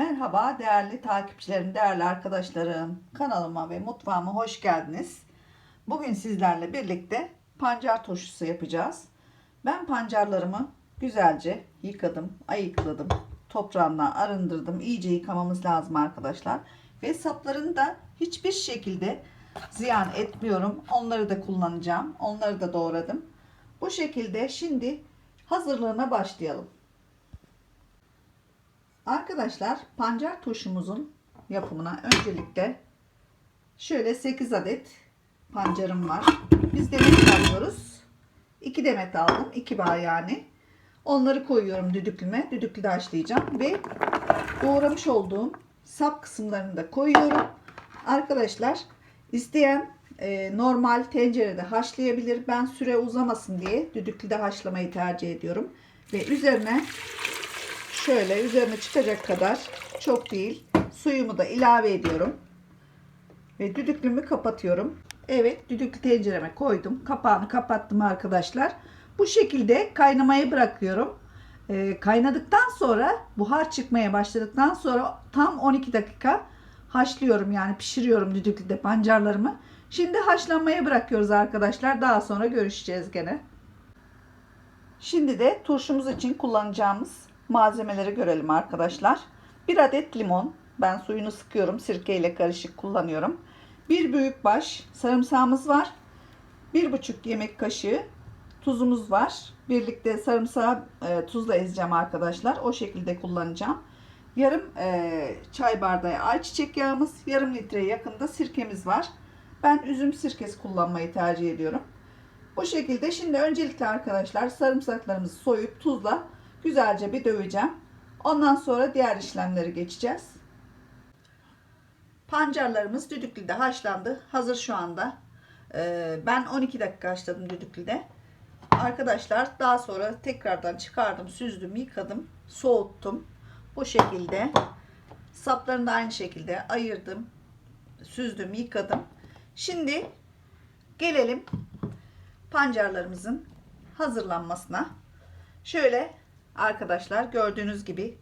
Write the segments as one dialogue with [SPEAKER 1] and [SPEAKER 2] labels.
[SPEAKER 1] Merhaba değerli takipçilerim, değerli arkadaşlarım. Kanalıma ve mutfağıma hoş geldiniz. Bugün sizlerle birlikte pancar turşusu yapacağız. Ben pancarlarımı güzelce yıkadım, ayıkladım. Toprağından arındırdım. İyice yıkamamız lazım arkadaşlar. Ve saplarını da hiçbir şekilde ziyan etmiyorum. Onları da kullanacağım. Onları da doğradım. Bu şekilde şimdi hazırlığına başlayalım. Arkadaşlar pancar turşumuzun yapımına öncelikle şöyle 8 adet pancarım var. Biz demet alıyoruz. 2 demet aldım. 2 bağ yani. Onları koyuyorum düdüklüme. Düdüklüde haşlayacağım ve doğramış olduğum sap kısımlarını da koyuyorum. Arkadaşlar isteyen e, normal tencerede haşlayabilir. Ben süre uzamasın diye düdüklüde haşlamayı tercih ediyorum. Ve üzerine şöyle üzerine çıkacak kadar çok değil suyumu da ilave ediyorum. Ve düdüklümü kapatıyorum. Evet düdüklü tencereme koydum. Kapağını kapattım arkadaşlar. Bu şekilde kaynamaya bırakıyorum. Ee, kaynadıktan sonra buhar çıkmaya başladıktan sonra tam 12 dakika haşlıyorum yani pişiriyorum düdüklüde pancarlarımı. Şimdi haşlanmaya bırakıyoruz arkadaşlar. Daha sonra görüşeceğiz gene. Şimdi de turşumuz için kullanacağımız malzemeleri görelim arkadaşlar. 1 adet limon. Ben suyunu sıkıyorum. Sirke ile karışık kullanıyorum. 1 büyük baş sarımsağımız var. 1,5 yemek kaşığı tuzumuz var. Birlikte sarımsağı e, tuzla ezeceğim arkadaşlar. O şekilde kullanacağım. Yarım e, çay bardağı ayçiçek yağımız, yarım litreye yakında sirkemiz var. Ben üzüm sirkesi kullanmayı tercih ediyorum. Bu şekilde şimdi öncelikle arkadaşlar sarımsaklarımızı soyup tuzla güzelce bir döveceğim. Ondan sonra diğer işlemleri geçeceğiz. Pancarlarımız düdüklüde haşlandı. Hazır şu anda. Ee, ben 12 dakika haşladım düdüklüde. Arkadaşlar daha sonra tekrardan çıkardım, süzdüm, yıkadım, soğuttum. Bu şekilde saplarını da aynı şekilde ayırdım, süzdüm, yıkadım. Şimdi gelelim pancarlarımızın hazırlanmasına. Şöyle arkadaşlar gördüğünüz gibi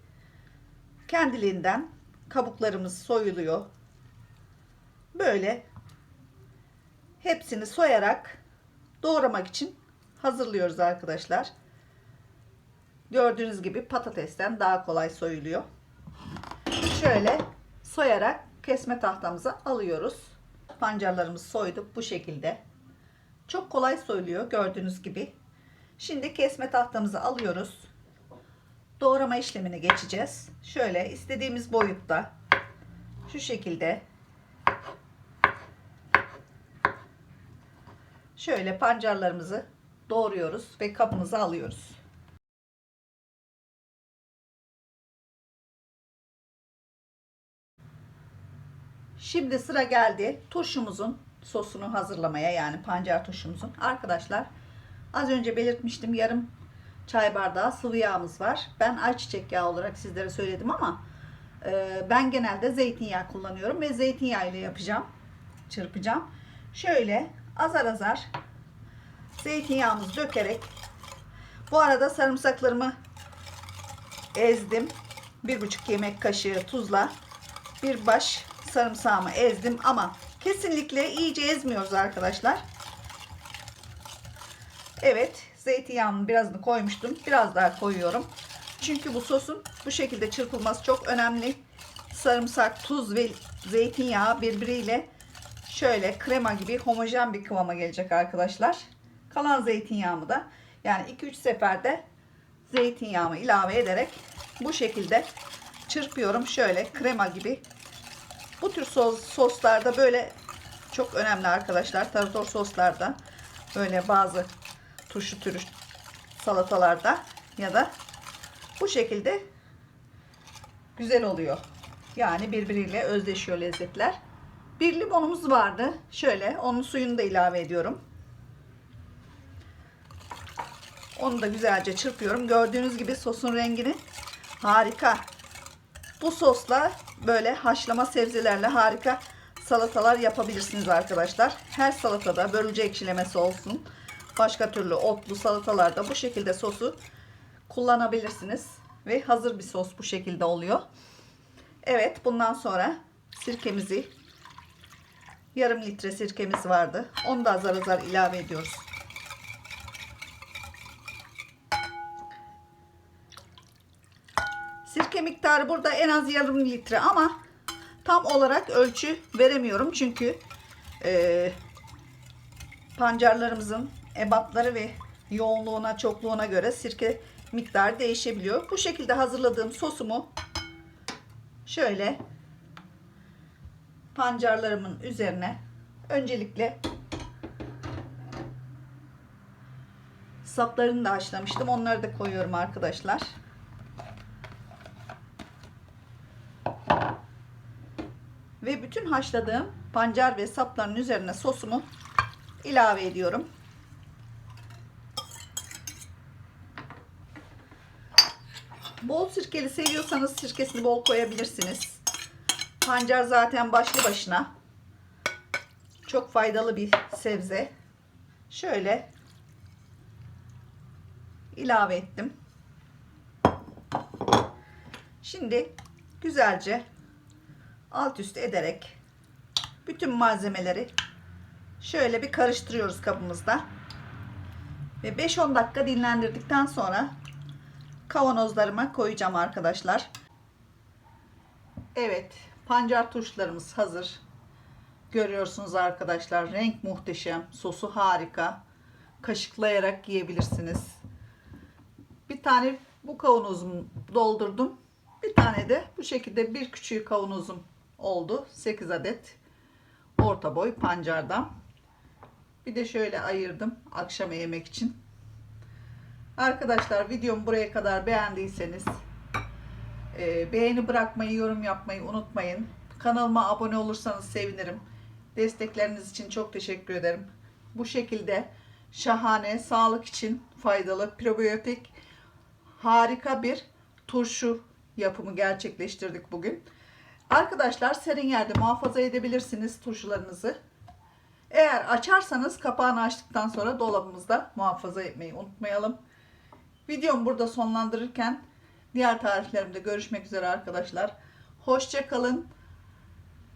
[SPEAKER 1] kendiliğinden kabuklarımız soyuluyor. Böyle hepsini soyarak doğramak için hazırlıyoruz arkadaşlar. Gördüğünüz gibi patatesten daha kolay soyuluyor. Şöyle soyarak kesme tahtamıza alıyoruz. Pancarlarımızı soyduk bu şekilde. Çok kolay soyuluyor gördüğünüz gibi. Şimdi kesme tahtamızı alıyoruz. Doğrama işlemine geçeceğiz. Şöyle istediğimiz boyutta şu şekilde şöyle pancarlarımızı doğruyoruz ve kabımıza alıyoruz. Şimdi sıra geldi turşumuzun sosunu hazırlamaya yani pancar turşumuzun. Arkadaşlar az önce belirtmiştim yarım çay bardağı sıvı yağımız var. Ben ayçiçek yağı olarak sizlere söyledim ama e, ben genelde zeytinyağı kullanıyorum ve zeytinyağı ile yapacağım. Çırpacağım. Şöyle azar azar zeytinyağımızı dökerek bu arada sarımsaklarımı ezdim. Bir buçuk yemek kaşığı tuzla bir baş sarımsağımı ezdim ama kesinlikle iyice ezmiyoruz arkadaşlar. Evet zeytinyağımın birazını koymuştum. Biraz daha koyuyorum. Çünkü bu sosun bu şekilde çırpılması çok önemli. Sarımsak, tuz ve zeytinyağı birbiriyle şöyle krema gibi homojen bir kıvama gelecek arkadaşlar. Kalan zeytinyağımı da yani 2-3 seferde zeytinyağımı ilave ederek bu şekilde çırpıyorum. Şöyle krema gibi. Bu tür sos, soslarda böyle çok önemli arkadaşlar. Tarator soslarda böyle bazı turşu türü salatalarda ya da bu şekilde güzel oluyor. Yani birbiriyle özdeşiyor lezzetler. Bir limonumuz vardı. Şöyle onun suyunu da ilave ediyorum. Onu da güzelce çırpıyorum. Gördüğünüz gibi sosun rengini harika. Bu sosla böyle haşlama sebzelerle harika salatalar yapabilirsiniz arkadaşlar. Her salatada börülce ekşilemesi olsun. Başka türlü otlu salatalarda bu şekilde sosu kullanabilirsiniz. Ve hazır bir sos bu şekilde oluyor. Evet bundan sonra sirkemizi yarım litre sirkemiz vardı. Onu da azar azar ilave ediyoruz. Sirke miktarı burada en az yarım litre ama tam olarak ölçü veremiyorum çünkü e, pancarlarımızın ebatları ve yoğunluğuna çokluğuna göre sirke miktarı değişebiliyor. Bu şekilde hazırladığım sosumu şöyle pancarlarımın üzerine öncelikle saplarını da haşlamıştım. Onları da koyuyorum arkadaşlar. Ve bütün haşladığım pancar ve sapların üzerine sosumu ilave ediyorum. Bol sirkeli seviyorsanız sirkesini bol koyabilirsiniz. Pancar zaten başlı başına çok faydalı bir sebze. Şöyle ilave ettim. Şimdi güzelce alt üst ederek bütün malzemeleri şöyle bir karıştırıyoruz kabımızda. Ve 5-10 dakika dinlendirdikten sonra kavanozlarıma koyacağım arkadaşlar. Evet, pancar turşularımız hazır. Görüyorsunuz arkadaşlar, renk muhteşem, sosu harika. Kaşıklayarak yiyebilirsiniz. Bir tane bu kavanozumu doldurdum. Bir tane de bu şekilde bir küçüğü kavanozum oldu. 8 adet orta boy pancardan. Bir de şöyle ayırdım akşam yemek için. Arkadaşlar videomu buraya kadar beğendiyseniz e, beğeni bırakmayı, yorum yapmayı unutmayın. Kanalıma abone olursanız sevinirim. Destekleriniz için çok teşekkür ederim. Bu şekilde şahane, sağlık için faydalı, probiyotik, harika bir turşu yapımı gerçekleştirdik bugün. Arkadaşlar serin yerde muhafaza edebilirsiniz turşularınızı. Eğer açarsanız kapağını açtıktan sonra dolabımızda muhafaza etmeyi unutmayalım. Videomu burada sonlandırırken diğer tariflerimde görüşmek üzere arkadaşlar. Hoşça kalın.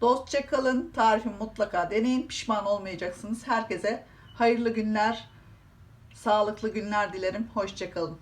[SPEAKER 1] Dostça kalın. Tarifimi mutlaka deneyin. Pişman olmayacaksınız. Herkese hayırlı günler, sağlıklı günler dilerim. Hoşça kalın.